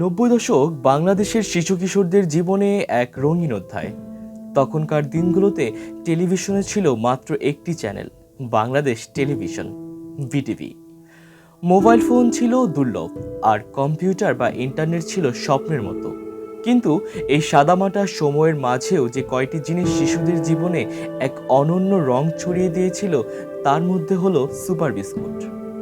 নব্বই দশক বাংলাদেশের শিশু কিশোরদের জীবনে এক রঙিন অধ্যায়। তখনকার দিনগুলোতে টেলিভিশনে ছিল মাত্র একটি channel, Bangladesh television, BTV. Mobile phone ছিল দুর্লভ, আর কম্পিউটার বা ইন্টারনেট ছিল স্বপ্নের মতো। কিন্তু এই সাদামাটা সময়ের মাঝেও যে কয়টি জিনিস শিশুদের জীবনে এক অনন্য রং ছড়িয়ে দিয়েছিল, তার মধ্যে হলো সুপার বিস্কুট।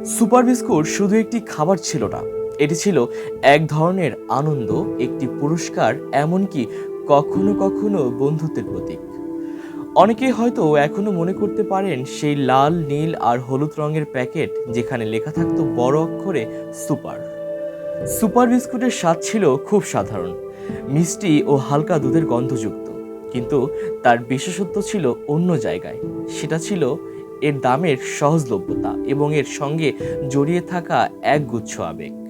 সুপার বিস্কুট শুধু একটি খাবার ছিল না এটি ছিল এক ধরনের আনন্দ, একটি পুরস্কার, এমনকি কখনো কখনো বন্ধুত্বের প্রতীক। অনেকেই হয়তো এখনও মনে করতে পারেন সেই লাল, নীল আর হলুদ রঙের প্যাকেট যেখানে লেখা থাকতো বড় অক্ষরে সুপার। সুপার বিস্কুটের স্বাদ ছিল খুব সাধারণ, মিষ্টি ও হালকা দুধের গন্ধযুক্ত, কিন্তু তার বিশেষত্ব ছিল অন্য জায়গায়। সেটা ছিল এর দামের সহজলভ্যতা এবং এর সঙ্গে জড়িয়ে থাকা এক গুচ্ছ আবেগ।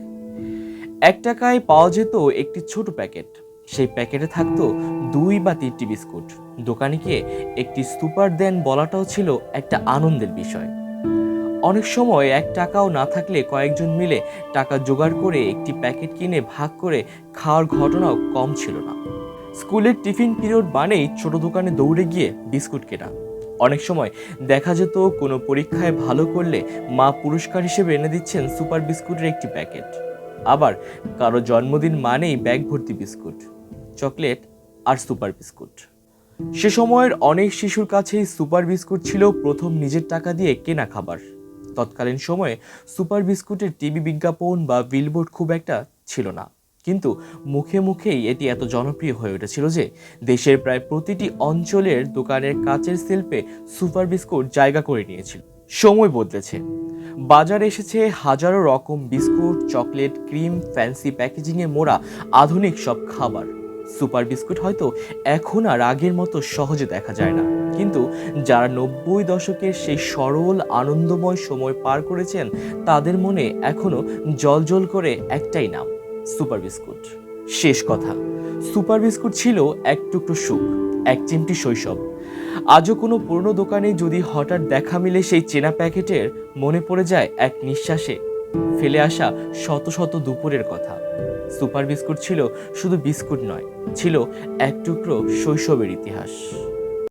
এক টাকায় পাওয়া যেত একটি ছোট প্যাকেট। সেই প্যাকেটে থাকতো দুই বা তিনটি বিস্কুট। দোকানিকে একটি সুপার দেন বলাটাও ছিল একটা আনন্দের বিষয়। অনেক সময় এক টাকাও না থাকলে কয়েকজন মিলে টাকা জোগাড় করে একটি প্যাকেট কিনে ভাগ করে খাওয়ার ঘটনাও কম ছিল না। স্কুলের টিফিন পিরিয়ড মানেই ছোট দোকানে দৌড়ে গিয়ে বিস্কুট কেনা। অনেক সময় দেখা যেত কোনো পরীক্ষায় ভালো করলে মা পুরস্কার হিসেবে এনে দিচ্ছেন সুপার বিস্কুটের একটি প্যাকেট। আবার কারও জন্মদিন মানেই ব্যাগ ভর্তি বিস্কুট, চকলেট আর সুপার বিস্কুট। সে সময়ের অনেক শিশুর কাছেই সুপার বিস্কুট ছিল প্রথম নিজের টাকা দিয়ে কেনা খাবার। তৎকালীন সময়ে সুপার বিস্কুটের টিভি বিজ্ঞাপন বা বিলবোর্ড খুব একটা ছিল না। কিন্তু মুখে মুখেই এটি এত জনপ্রিয় হয়ে উঠেছিল যে দেশের প্রায় প্রতিটি অঞ্চলের দোকানের কাচের শিল্পে সুপার বিস্কুট জায়গা করে নিয়েছিল। সময় বদলেছে। বাজারে এসেছে হাজারো রকম বিস্কুট, চকলেট, ক্রিম, ফ্যান্সি প্যাকেজিংয়ে মোড়া, আধুনিক সব খাবার। সুপার বিস্কুট হয়তো এখন আর আগের মতো সহজে দেখা যায় না। কিন্তু যারা নব্বই দশকের সেই সরল, আনন্দময় সময় পার করেছেন, তাদের মনে এখনও জল করে একটাই নাম, সুপার বিস্কুট। শেষ কথা, সুপার বিস্কুট ছিল এক টুকরো সুখ। এক চিমটি শৈশব। আজও কোনো পুরনো দোকানে যদি হঠাৎ দেখা মিলে সেই চেনা প্যাকেটের, মনে পড়ে যায় এক নিঃশ্বাসে ফেলে আসা শত শত দুপুরের কথা। সুপার বিস্কুট ছিল শুধু বিস্কুট নয়, ছিল এক টুকরো শৈশবের ইতিহাস।